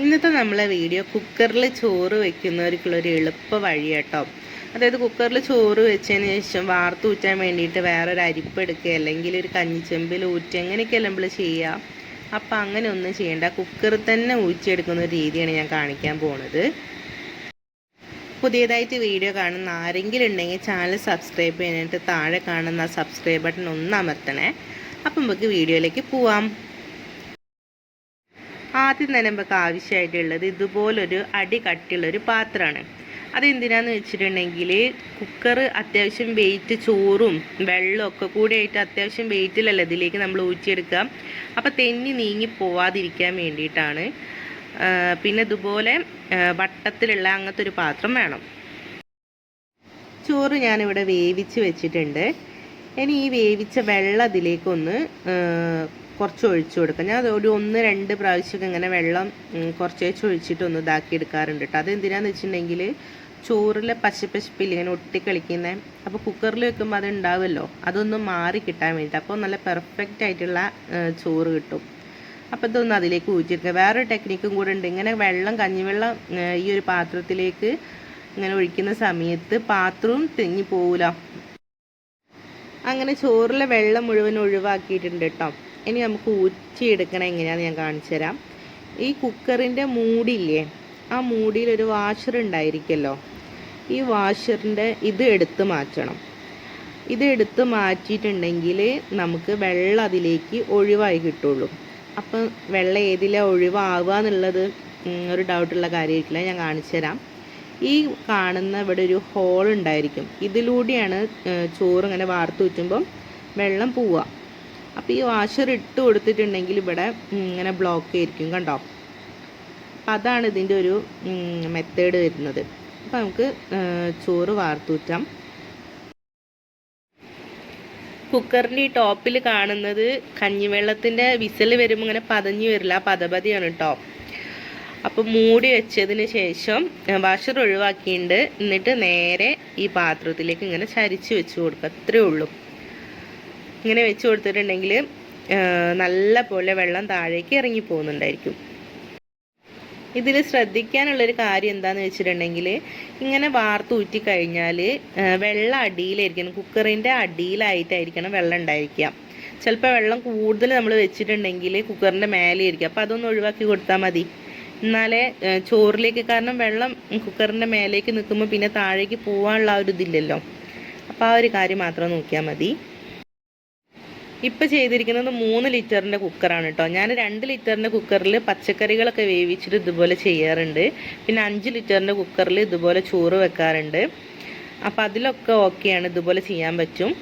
ഇന്നത്തെ നമ്മളെ വീഡിയോ കുക്കറിൽ ചോറ് വയ്ക്കുന്നവർക്കുള്ളൊരു എളുപ്പ വഴി കേട്ടോ. അതായത് കുക്കറിൽ ചോറ് വെച്ചതിന് ശേഷം വാർത്ത് ഊറ്റാൻ വേണ്ടിയിട്ട് വേറൊരു അരിപ്പ് എടുക്കുക അല്ലെങ്കിൽ ഒരു കഞ്ഞിച്ചെമ്പിൽ ഊറ്റി അങ്ങനെയൊക്കെയല്ല നമ്മൾ ചെയ്യുക. അപ്പം അങ്ങനെ ഒന്നും ചെയ്യേണ്ട. കുക്കറിൽ തന്നെ ഊറ്റിയെടുക്കുന്ന ഒരു രീതിയാണ് ഞാൻ കാണിക്കാൻ പോണത്. പുതിയതായിട്ട് വീഡിയോ കാണുന്ന ആരെങ്കിലും ഉണ്ടെങ്കിൽ ചാനൽ സബ്സ്ക്രൈബ് ചെയ്യാനായിട്ട് താഴെ കാണുന്ന സബ്സ്ക്രൈബ് ബട്ടൺ ഒന്ന് അമർത്തണേ. അപ്പം നമുക്ക് വീഡിയോയിലേക്ക് പോവാം. ആദ്യം തന്നെ നമുക്ക് ആവശ്യമായിട്ടുള്ളത് ഇതുപോലൊരു അടി കട്ടിയുള്ളൊരു പാത്രമാണ്. അതെന്തിനാന്ന് വെച്ചിട്ടുണ്ടെങ്കിൽ കുക്കർ അത്യാവശ്യം വെയിറ്റ് ചോറും വെള്ളവും ഒക്കെ കൂടി ആയിട്ട് അത്യാവശ്യം വെയിറ്റിലല്ല ഇതിലേക്ക് നമ്മൾ ഊറ്റിയെടുക്കുക. അപ്പോൾ തെന്നി നീങ്ങി പോവാതിരിക്കാൻ വേണ്ടിയിട്ടാണ്. പിന്നെ ഇതുപോലെ വട്ടത്തിലുള്ള അങ്ങനത്തെ ഒരു പാത്രം വേണം. ചോറ് ഞാനിവിടെ വേവിച്ച് വെച്ചിട്ടുണ്ട്. ഇനി ഈ വേവിച്ച വെള്ളം അതിലേക്കൊന്ന് ഒന്ന് കുറച്ച് ഒഴിച്ചു കൊടുക്കാം. ഞാൻ ഒരു ഒന്ന് രണ്ട് പ്രാവശ്യമൊക്കെ ഇങ്ങനെ വെള്ളം കുറച്ച് ഒഴിച്ചിട്ട് ഒന്ന് ഇതാക്കി എടുക്കാറുണ്ട് കേട്ടോ അതെന്തിനാന്ന് വെച്ചിട്ടുണ്ടെങ്കിൽ ചോറിലെ പശപ്പശപ്പില്ല ഇങ്ങനെ ഒട്ടിക്കളിക്കുന്നത് അപ്പോൾ കുക്കറിൽ വെക്കുമ്പോൾ അത് ഉണ്ടാവുമല്ലോ. അതൊന്ന് മാറി കിട്ടാൻ വേണ്ടിയിട്ട് അപ്പോൾ നല്ല പെർഫെക്റ്റ് ആയിട്ടുള്ള ചോറ് കിട്ടും. അപ്പോൾ ഇതൊന്ന് അതിലേക്ക് ഊറ്റിയെടുക്കുക. വേറൊരു ടെക്നിക്കും കൂടെ ഉണ്ട്. ഇങ്ങനെ വെള്ളം കഞ്ഞിവെള്ളം ഈ ഒരു പാത്രത്തിലേക്ക് ഇങ്ങനെ ഒഴിക്കുന്ന സമയത്ത് പാത്രവും തെങ്ങി പോവില്ല അങ്ങനെ ചോറിലെ വെള്ളം മുഴുവൻ ഒഴിവാക്കിയിട്ടുണ്ട് കേട്ടോ ഇനി നമുക്ക് ഊറ്റിയെടുക്കണം എങ്ങനെയാണെന്ന് ഞാൻ കാണിച്ചു തരാം. ഈ കുക്കറിന്റെ മൂടിയില്ലേ ആ മൂടിയിൽ ഒരു വാഷർ ഉണ്ടായിരിക്കുമല്ലോ ഈ വാഷറിന്റെ ഇത് എടുത്ത് മാറ്റണം. ഇത് എടുത്ത് മാറ്റിയിട്ടുണ്ടെങ്കിൽ നമുക്ക് വെള്ളം അതിലേക്ക് ഒഴിവായി കിട്ടുള്ളൂ. അപ്പം വെള്ളം ഏതിലാണ് ഒഴിവാവുക എന്നുള്ളത് ഒരു ഡൗട്ടുള്ള കാര്യമായിട്ടില്ല. ഞാൻ കാണിച്ചു തരാം. ഈ കാണുന്ന ഇവിടെ ഒരു ഹോൾ ഉണ്ടായിരിക്കും. ഇതിലൂടെയാണ് ചോറ് ഇങ്ങനെ വാർത്ത് ഊറ്റുമ്പം വെള്ളം പോവുക. അപ്പോൾ ഈ വാഷർ ഇട്ട് കൊടുത്തിട്ടുണ്ടെങ്കിൽ ഇവിടെ ഇങ്ങനെ ബ്ലോക്ക് ആയിരിക്കും കണ്ടോ? അപ്പം അതാണ് ഇതിന്റെ ഒരു മെത്തേഡ് വരുന്നത്. അപ്പം നമുക്ക് ചോറ് വാർത്തൂറ്റാം കുക്കറിന്റെ ഈ ടോപ്പിൽ കാണുന്നത് കഞ്ഞിവെള്ളത്തിന്റെ വിസിൽ വരുമ്പോൾ ഇങ്ങനെ പതഞ്ഞു വരില്ല. പതപതിയാണ് കേട്ടോ അപ്പോൾ മൂടി വെച്ചതിന് ശേഷം വാഷർ ഒഴിവാക്കിയിട്ടുണ്ട്. എന്നിട്ട് നേരെ ഈ പാത്രത്തിലേക്ക് ഇങ്ങനെ ചരിച്ച് വെച്ച് കൊടുക്കുക. അത്രേ ഉള്ളൂ. ഇങ്ങനെ വെച്ച് കൊടുത്തിട്ടുണ്ടെങ്കിൽ നല്ല പോലെ വെള്ളം താഴേക്ക് ഇറങ്ങി പോകുന്നുണ്ടായിരിക്കും. ഇതിൽ ശ്രദ്ധിക്കാനുള്ളൊരു കാര്യം എന്താണെന്ന് വെച്ചിട്ടുണ്ടെങ്കിൽ ഇങ്ങനെ വാർത്ത് ഊറ്റി കഴിഞ്ഞാൽ വെള്ളം അടിയിലായിരിക്കണം. കുക്കറിന്റെ അടിയിലായിട്ടായിരിക്കണം വെള്ളം ഉണ്ടായിരിക്കുക. ചിലപ്പോൾ വെള്ളം കൂടുതൽ നമ്മൾ വെച്ചിട്ടുണ്ടെങ്കിൽ കുക്കറിന്റെ മേലെ ഇരിക്കുക അപ്പോൾ അതൊന്ന് ഒഴിവാക്കി കൊടുത്താൽ മതി. എന്നാലേ ചോറിലേക്ക് കാരണം വെള്ളം കുക്കറിന്റെ മേലേക്ക് നിൽക്കുമ്പോൾ പിന്നെ താഴേക്ക് പോകാനുള്ള ഒരു ഇതില്ലല്ലോ. അപ്പോൾ ആ ഒരു കാര്യം മാത്രം നോക്കിയാൽ മതി. ഇപ്പം ചെയ്തിരിക്കുന്നത് മൂന്ന് ലിറ്ററിന്റെ കുക്കറാണ് കേട്ടോ ഞാൻ രണ്ട് ലിറ്ററിന്റെ കുക്കറിൽ പച്ചക്കറികളൊക്കെ വേവിച്ചിട്ട് ഇതുപോലെ ചെയ്യാറുണ്ട്. പിന്നെ അഞ്ച് ലിറ്ററിന്റെ കുക്കറിൽ ഇതുപോലെ ചോറ് വെക്കാറുണ്ട്. അപ്പോൾ അതിലൊക്കെ ഓക്കെയാണ് ഇതുപോലെ ചെയ്യാൻ പറ്റും.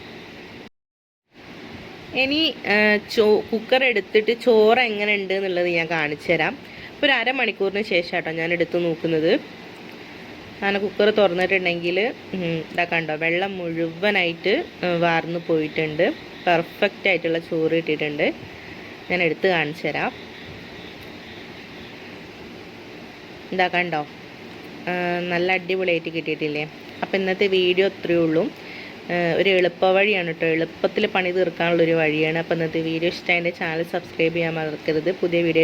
ഇനി ചോ കുക്കർ എടുത്തിട്ട് ചോറ് എങ്ങനെ ഉണ്ട് എന്നുള്ളത് ഞാൻ കാണിച്ചു തരാം ഇപ്പോൾ ഒരു അരമണിക്കൂറിന് ശേഷം കേട്ടോ ഞാൻ എടുത്ത് നോക്കുന്നത്. അങ്ങനെ കുക്കർ തുറന്നിട്ടുണ്ടെങ്കിൽ ഇതാ കണ്ടോ വെള്ളം മുഴുവനായിട്ട് വാർന്നു പോയിട്ടുണ്ട്. പെർഫെക്റ്റ് ആയിട്ടുള്ള ചോറ് ഇട്ടിട്ടുണ്ട് ഞാൻ എടുത്ത് കാണിച്ചു തരാം. ഇതാ കണ്ടോ നല്ല അടിപൊളിയായിട്ട് കിട്ടിയിട്ടില്ലേ? അപ്പം ഇന്നത്തെ വീഡിയോ അത്രയേ ഉള്ളൂ. ഒരു എളുപ്പ വഴിയാണ് കേട്ടോ എളുപ്പത്തിൽ പണി തീർക്കാനുള്ളൊരു വഴിയാണ്. അപ്പം ഇന്നത്തെ വീഡിയോ ഇഷ്ടമായ ചാനൽ സബ്സ്ക്രൈബ് ചെയ്യാൻ മറക്കരുത്. പുതിയ വീഡിയോ